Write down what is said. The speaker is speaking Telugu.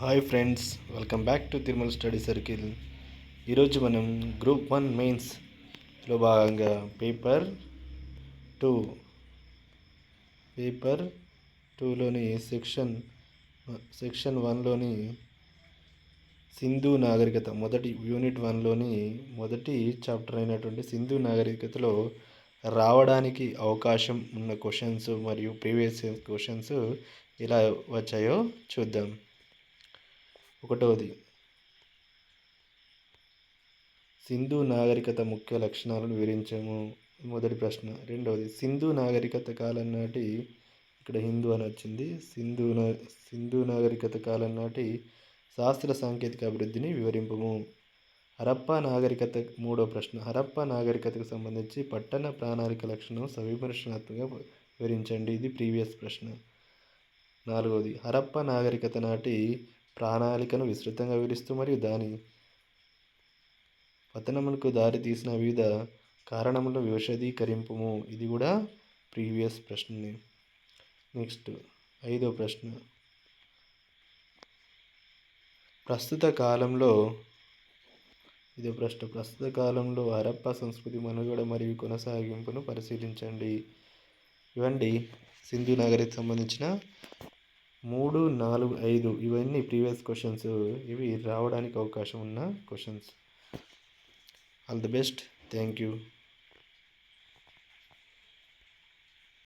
Hi friends welcome back to Tirumala study circle. ఈరోజు మనం గ్రూప్ వన్ మెయిన్స్లో భాగంగా పేపర్ టూ పేపర్ టూలోని సెక్షన్ సెక్షన్ వన్లోని సింధు నాగరికత మొదటి యూనిట్ వన్లోని మొదటి చాప్టర్ అయినటువంటి సింధు నాగరికతలో రావడానికి అవకాశం ఉన్న క్వశ్చన్స్ మరియు ప్రీవియస్ క్వశ్చన్స్ ఎలా వచ్చాయో చూద్దాం. ఒకటవది. సింధు నాగరికత ముఖ్య లక్షణాలను వివరించము. మొదటి ప్రశ్న. రెండవది సింధు నాగరికత కాలం నాటి ఇక్కడ హిందూ అని వచ్చింది. సింధు నా సింధు నాగరికత కాలం నాటి శాస్త్ర సాంకేతిక అభివృద్ధిని వివరింపము. హరప్పా నాగరికత మూడో ప్రశ్న. హరప్పా నాగరికతకు సంబంధించి పట్టణ ప్రణాళిక లక్షణం సవిమర్శనాత్మకంగా వివరించండి. ఇది ప్రీవియస్ ప్రశ్న. నాలుగవది హరప్ప నాగరికత నాటి ప్రణాళికను విస్తృతంగా వివరిస్తూ మరియు దాని పతనములకు దారి తీసిన వివిధ కారణములను విశదీకరింపుము ఇది కూడా ప్రీవియస్ ప్రశ్ననే. నెక్స్ట్ ఐదో ప్రశ్న. ప్రస్తుత కాలంలో ఇదో ప్రశ్న. ప్రస్తుత కాలంలో హరప్ప సంస్కృతి మనుగడ మరియు కొనసాగింపును పరిశీలించండి. ఇవండి సింధు నగరికి సంబంధించిన మూడు నాలుగు ఐదు ఇవన్నీ ప్రీవియస్ క్వశ్చన్స్. ఇవి రావడానికి అవకాశం ఉన్న questions. All the best. Thank you.